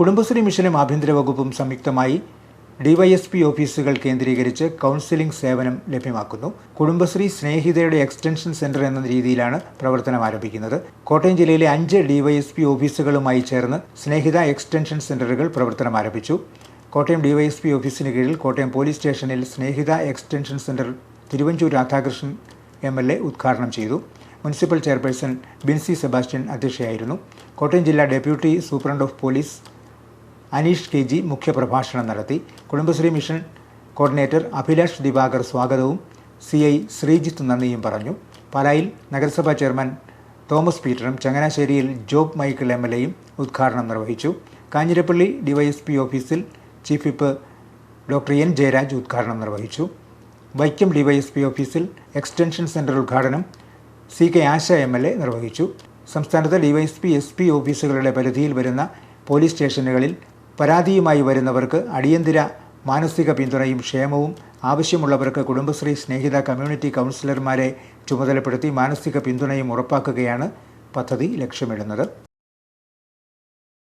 കുടുംബശ്രീ മിഷനും ആഭ്യന്തര വകുപ്പും സംയുക്തമായി ഡിവൈഎസ്പി ഓഫീസുകൾ കേന്ദ്രീകരിച്ച് കൗൺസിലിംഗ് സേവനം ലഭ്യമാക്കുന്നു. കുടുംബശ്രീ സ്നേഹിതയുടെ എക്സ്റ്റൻഷൻ സെന്റർ എന്ന രീതിയിലാണ് പ്രവർത്തനം ആരംഭിക്കുന്നത്. കോട്ടയം ജില്ലയിലെ അഞ്ച് ഡിവൈഎസ്പി ഓഫീസുകളുമായി ചേർന്ന് സ്നേഹിത എക്സ്റ്റൻഷൻ സെന്ററുകൾ പ്രവർത്തനം ആരംഭിച്ചു. കോട്ടയം ഡിവൈഎസ്പി ഓഫീസിന് കീഴിൽ കോട്ടയം പോലീസ് സ്റ്റേഷനിൽ Snehitha extension centre Thiruvanchoor Radhakrishnan M L A ഉദ്ഘാടനം ചെയ്തു. മുനിസിപ്പൽ ചെയർപേഴ്സൺ ബിൻസി സെബാസ്റ്റ്യൻ അധ്യക്ഷയായിരുന്നു. കോട്ടയം ജില്ലാ deputy superintendent of police Aneesh K G മുഖ്യപ്രഭാഷണം നടത്തി. കുടുംബശ്രീ മിഷൻ കോർഡിനേറ്റർ അഭിലാഷ് ദിവാകർ സ്വാഗതവും സി ഐ ശ്രീജിത്ത് നന്ദിയും പറഞ്ഞു. പാലായിൽ നഗരസഭാ ചെയർമാൻ തോമസ് പീറ്ററും ചങ്ങനാശ്ശേരിയിൽ ജോബ് മൈക്കിൾ എം എൽ എയും ഉദ്ഘാടനം നിർവഹിച്ചു. കാഞ്ഞിരപ്പള്ളി ഡിവൈഎസ്പി ഓഫീസിൽ chief whip doctor N Jayaraj ഉദ്ഘാടനം നിർവഹിച്ചു. വൈക്കം ഡിവൈഎസ്പി ഓഫീസിൽ എക്സ്റ്റൻഷൻ സെന്റർ ഉദ്ഘാടനം C K Asha M L A നിർവഹിച്ചു. സംസ്ഥാനത്ത് ഡിവൈഎസ്പി എസ് പി ഓഫീസുകളുടെ പരിധിയിൽ വരുന്ന പോലീസ് സ്റ്റേഷനുകളിൽ പരാതിയുമായി വരുന്നവർക്ക് അടിയന്തര മാനസിക പിന്തുണയും ക്ഷേമവും ആവശ്യമുള്ളവർക്ക് കുടുംബശ്രീ സ്നേഹിത കമ്മ്യൂണിറ്റി കൗൺസിലർമാരെ ചുമതലപ്പെടുത്തി മാനസിക പിന്തുണയും ഉറപ്പാക്കുകയാണ് പദ്ധതി ലക്ഷ്യമിടുന്നത്.